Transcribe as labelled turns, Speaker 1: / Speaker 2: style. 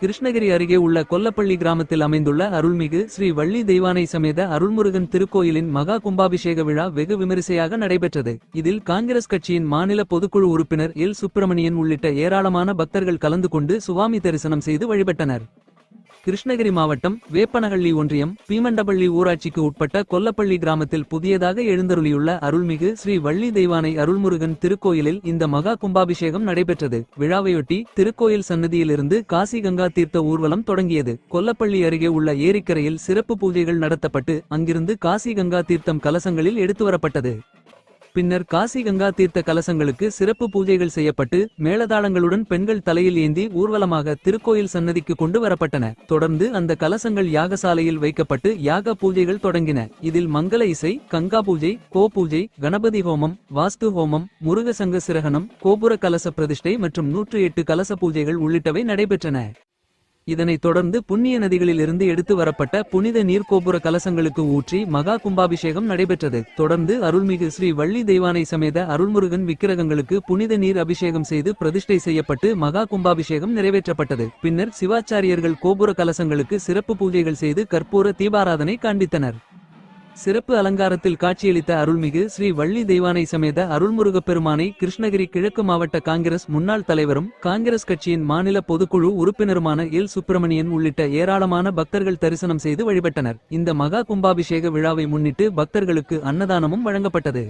Speaker 1: கிருஷ்ணகிரி அருகே உள்ள கொல்லப்பள்ளி கிராமத்தில் அமைந்துள்ள அருள்மிகு ஸ்ரீ வள்ளி தெய்வானை சமேத அருள்முருகன் திருக்கோயிலின் மகா கும்பாபிஷேக விழா வெகு விமரிசையாக நடைபெற்றது. இதில் காங்கிரஸ் கட்சியின் மாநில பொதுக்குழு உறுப்பினர் எல். சுப்பிரமணியன் உள்ளிட்ட ஏராளமான பக்தர்கள் கலந்து கொண்டு சுவாமி தரிசனம் செய்து வழிபட்டனர். கிருஷ்ணகிரி மாவட்டம் வேப்பனஹள்ளி ஒன்றியம் பீமண்டபள்ளி ஊராட்சிக்கு உட்பட்ட கொல்லப்பள்ளி கிராமத்தில் புதியதாக எழுந்தருளியுள்ள அருள்மிகு ஸ்ரீ வள்ளி தெய்வானை அருள்முருகன் திருக்கோயிலில் இந்த மகா கும்பாபிஷேகம் நடைபெற்றது. விழாவையொட்டி திருக்கோயில் சன்னதியிலிருந்து காசி கங்கா தீர்த்த ஊர்வலம் தொடங்கியது. கொல்லப்பள்ளி அருகே உள்ள ஏரிக்கரையில் சிறப்பு பூஜைகள் நடத்தப்பட்டு அங்கிருந்து காசி கங்கா தீர்த்தம் கலசங்களில் எடுத்து வரப்பட்டது பின்னர் காசி கங்கா தீர்த்த கலசங்களுக்கு சிறப்பு பூஜைகள் செய்யப்பட்டு மேளதாளங்களுடன் பெண்கள் தலையில் ஏந்தி ஊர்வலமாக திருக்கோயில் சன்னதிக்கு கொண்டு வரப்பட்டன. தொடர்ந்து அந்த கலசங்கள் யாகசாலையில் வைக்கப்பட்டு யாக பூஜைகள் தொடங்கின. இதில் மங்கள இசை கங்கா பூஜை கோ பூஜை கணபதி ஹோமம் வாஸ்து ஹோமம் முருகசங்க சிரகணம் கோபுர கலச பிரதிஷ்டை மற்றும் நூற்று எட்டு கலச பூஜைகள் உள்ளிட்டவை நடைபெற்றன. இதனைத் தொடர்ந்து புண்ணிய நதிகளில் இருந்து எடுத்து வரப்பட்ட புனித நீர் கோபுர கலசங்களுக்கு ஊற்றி மகா கும்பாபிஷேகம் நடைபெற்றது. தொடர்ந்து அருள்மிகு ஸ்ரீ வள்ளி தெய்வானை சமேத அருள்முருகன் விக்கிரகங்களுக்கு புனித நீர் அபிஷேகம் செய்து பிரதிஷ்டை செய்யப்பட்டு மகா கும்பாபிஷேகம் நிறைவேற்றப்பட்டது. பின்னர் சிவாச்சாரியர்கள் கோபுர கலசங்களுக்கு சிறப்பு பூஜைகள் செய்து கற்பூர தீபாராதனை காண்பித்தனர். சிறப்பு அலங்காரத்தில் காட்சியளித்த அருள்மிகு ஸ்ரீ வள்ளி தெய்வானை சமேத அருள்முருகப் பெருமானை கிருஷ்ணகிரி கிழக்கு மாவட்ட காங்கிரஸ் முன்னாள் தலைவரும் காங்கிரஸ் கட்சியின் மாநில பொதுக்குழு உறுப்பினருமான எல். சுப்பிரமணியன் உள்ளிட்ட ஏராளமான பக்தர்கள் தரிசனம் செய்து வழிபட்டனர். இந்த மகா கும்பாபிஷேக விழாவை முன்னிட்டு பக்தர்களுக்கு அன்னதானமும் வழங்கப்பட்டது.